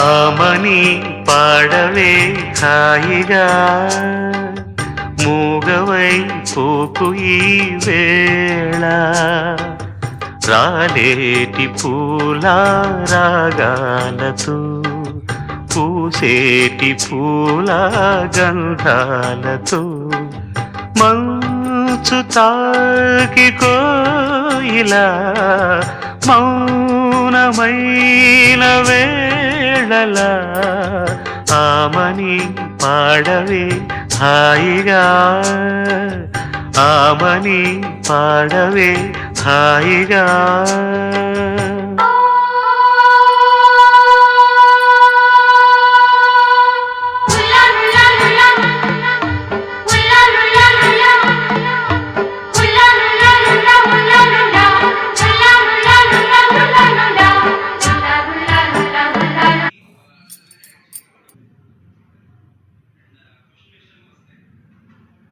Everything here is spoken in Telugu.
ఆమని పాడవే హాయిగా. మూగవై పోకు ఈ వేళ. రాలేటి పూల రాగాలతో పూసేటి పూల గంధాలతో. మంచు తాకి కోయిలా మౌనమైన వే వేళల ఆమని పాడవే హాయిగా. ఆమని పాడవే హాయిగా.